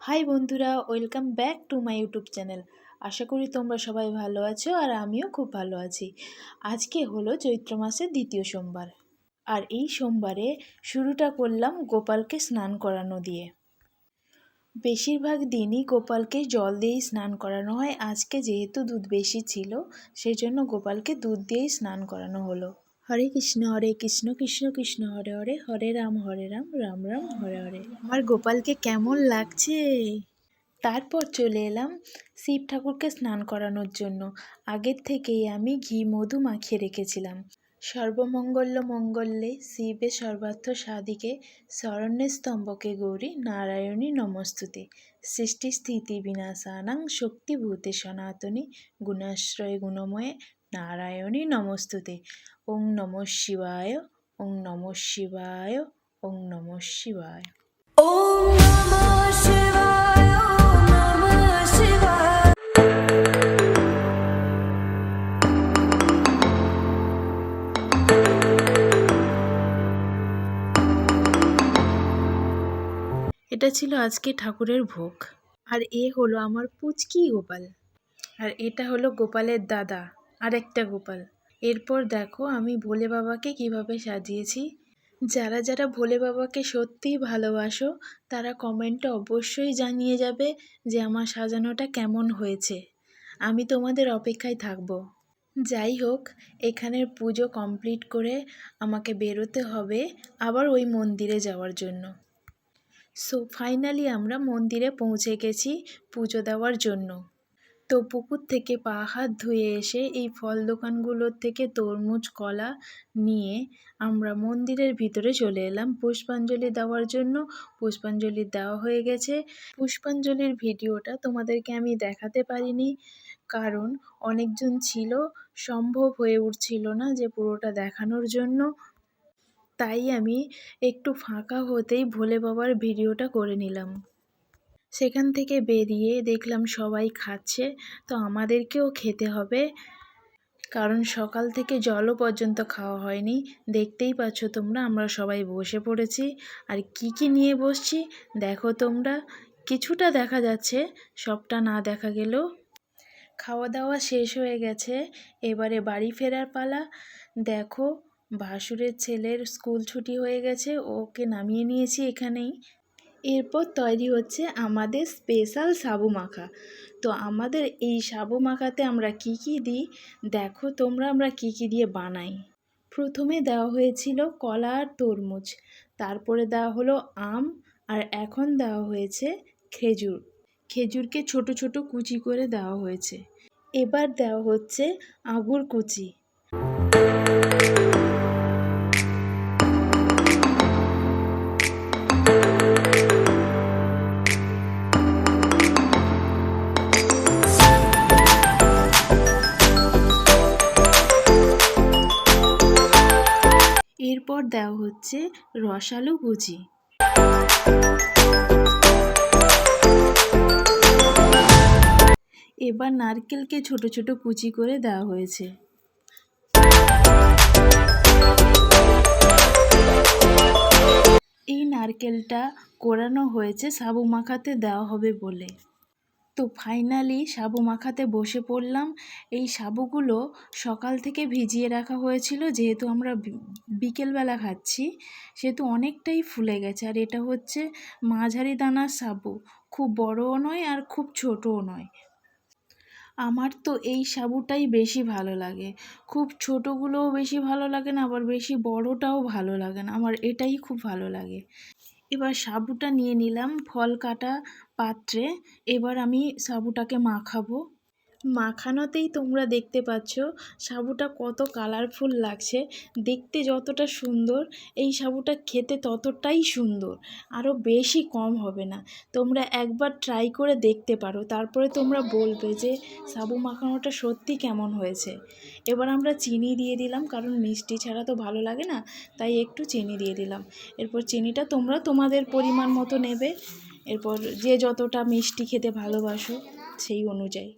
High বন্ধুরা welcome back to my YouTube channel আশা করি তোমরা সবাই ভালো আছো আর আমিও খুব ভালো আছি। আজকে হলো চৈত্র মাসের দ্বিতীয় সোমবার। আর এই সোমবারে শুরুটা করলাম গোপালকে স্নান করানো দিয়ে। বেশিরভাগ দিনই গোপালকে জল দিয়েই স্নান করানো হয়। আজকে যেহেতু দুধ বেশি ছিল সেই জন্য গোপালকে দুধ দিয়েই স্নান করানো হলো। হরে কৃষ্ণ হরে কৃষ্ণ কৃষ্ণ কৃষ্ণ, হরে হরে হরে রাম হরে রাম রাম রাম, হরে হরে। আমার গোপালকে কেমন লাগছে? তারপর চলে এলাম শিব ঠাকুরকে স্নান করানোর জন্য। আগের থেকেই আমি ঘি, মধু মাখিয়ে রেখেছিলাম। সর্বমঙ্গল্য মঙ্গলে শিবে সর্বার্থ সাধিকে শরণ্যে স্তম্ভকে গৌরী নারায়ণী নমস্তুতে। সৃষ্টি স্থিতি বিনাশানাং শক্তিভূতে সনাতনী গুণাশ্রয় গুণময়ে নারায়ণী নমস্তুতে। ওং নম শিবায় ওং নম শিবায় ওং নম শিবায়। এটা ছিল আজকে ঠাকুরের ভোগ। আর এ হলো আমার পুচকি গোপাল। আর এটা হলো গোপালের দাদা। আর একটা গোপাল। এরপর দেখো আমি ভোলে বাবাকে কীভাবে সাজিয়েছি। যারা যারা ভোলে বাবাকে সত্যিই ভালোবাসো, তারা কমেন্টে অবশ্যই জানিয়ে যাবে যে আমার সাজানোটা কেমন হয়েছে। আমি তোমাদের অপেক্ষায় থাকব। যাই হোক, এখানের পুজো কমপ্লিট করে আমাকে বেরোতে হবে আবার ওই মন্দিরে যাওয়ার জন্য। সো ফাইনালি আমরা মন্দিরে পৌঁছে গেছি পুজো দেওয়ার জন্য। তো পুকুর থেকে পা, হাত ধুয়ে এসে এই ফল দোকানগুলোর থেকে তরমুজ, কলা নিয়ে আমরা মন্দিরের ভিতরে চলে এলাম। পুষ্পাঞ্জলি দেওয়ার জন্য পুষ্পাঞ্জলি দেওয়া হয়ে গেছে। পুষ্পাঞ্জলির ভিডিওটা তোমাদেরকে আমি দেখাতে পারিনি কারণ অনেকজন ছিল, সম্ভব হয়ে উঠছিল না যে পুরোটা দেখানোর জন্য। তাই আমি একটু ফাঁকা হতেই ভোলে বাবার ভিডিওটা করে নিলাম। সেখান থেকে বেরিয়ে দেখলাম সবাই খাচ্ছে, তো আমাদেরকেও খেতে হবে। কারণ সকাল থেকে জলও পর্যন্ত খাওয়া হয়নি। দেখতেই পাচ্ছ তোমরা, আমরা সবাই বসে পড়েছি। আর কি কি নিয়ে বসছি, দেখো তোমরা। কিছুটা দেখা যাচ্ছে, সবটা না দেখা গেলেও। খাওয়া দাওয়া শেষ হয়ে গেছে, এবারে বাড়ি ফেরার পালা। দেখো, ভাসুরের ছেলের স্কুল ছুটি হয়ে গেছে, ওকে নামিয়ে নিয়েছি এখানেই। এরপর তৈরি হচ্ছে আমাদের স্পেশাল সাবু মাখা। তো আমাদের এই সাবু মাখাতে আমরা কি কি দিই? দেখো তোমরা আমরা কি কি দিয়ে বানাই। প্রথমে দেওয়া হয়েছিল কলা আর তরমুজ। তারপরে দেওয়া হলো আম আর এখন দেওয়া হয়েছে খেজুর। খেজুরকে ছোট ছোট কুচি করে দেওয়া হয়েছে। এবার দেওয়া হচ্ছে আগুর কুচি। এরপর দেওয়া হচ্ছে রসালো কুচি এবার নারকেলকে ছোট ছোট কুচি করে দেওয়া হয়েছে। এই নারকেলটা কোরানো হয়েছে সাবু মাখাতে দেওয়া হবে বলে। তো ফাইনালি সাবু মাখাতে বসে পড়লাম। এই সাবুগুলো সকাল থেকে ভিজিয়ে রাখা হয়েছিল, যেহেতু আমরা বিকেলবেলা খাচ্ছি, সেহেতু অনেকটাই ফুলে গেছে। আর এটা হচ্ছে মাঝারি দানার সাবু, খুব বড়ও নয় আর খুব ছোটও নয়। আমার তো এই সাবুটাই বেশি ভালো লাগে। খুব ছোটোগুলোও বেশি ভালো লাগে না, আবার বেশি বড়টাও ভালো লাগে না। আমার এটাই খুব ভালো লাগে। এবার সাবুটা নিয়ে নিলাম ফল কাটা পাত্রে। এবার আমি সাবুটাকে মাখাবো। মাখানোতেই তোমরা দেখতে পাচ্ছ সাবুটা কত কালারফুল লাগছে। দেখতে যতটা সুন্দর, এই সাবুটা খেতে ততটাই সুন্দর আরও বেশি কম হবে না। তোমরা একবার ট্রাই করে দেখতে পারো, তারপরে তোমরা বলবে যে সাবু মাখানোটা সত্যি কেমন হয়েছে। এবার আমরা চিনি দিয়ে দিলাম, কারণ মিষ্টি ছাড়া তো ভালো লাগে না, তাই একটু চিনি দিয়ে দিলাম। এরপর চিনিটা তোমরা তোমাদের পরিমাণ মতো নেবে, এরপর যে যতটা মিষ্টি খেতে ভালোবাসো সেই অনুযায়ী।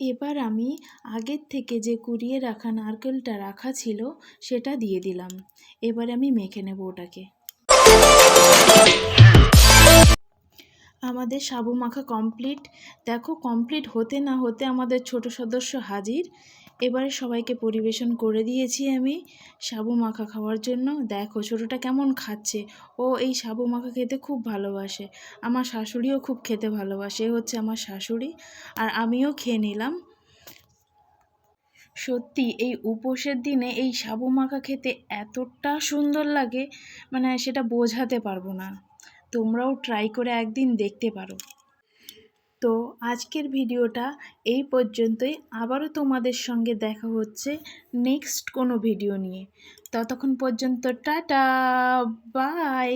এবার আমি আগের থেকে যে কুড়িয়ে রাখা নারকেলটা রাখা ছিল, সেটা দিয়ে দিলাম। এবার আমি মেখে নেব ওটাকে। আমাদের সাবু মাখা কমপ্লিট। দেখো, কমপ্লিট হতে না হতে আমাদের ছোট সদস্য হাজির। এবারে সবাইকে পরিবেশন করে দিয়েছি আমি সাবু মাখা খাওয়ার জন্য। দেখো, ছোটোটা কেমন খাচ্ছে। ও এই সাবু মাখা খেতে খুব ভালোবাসে। আমার শাশুড়িও খুব খেতে ভালোবাসে হচ্ছে আমার শাশুড়ি। আর আমিও খেয়ে নিলাম। সত্যি, এই উপোসের দিনে এই সাবু মাখা খেতে এতটা সুন্দর লাগে মানে সেটা বোঝাতে পারব না। তোমরাও ট্রাই করে একদিন দেখতে পারো। তো আজকের ভিডিওটা এই পর্যন্তই। আবারও তোমাদের সঙ্গে দেখা হচ্ছে নেক্সট কোনো ভিডিও নিয়ে। ততক্ষণ পর্যন্ত টাটা, বাই।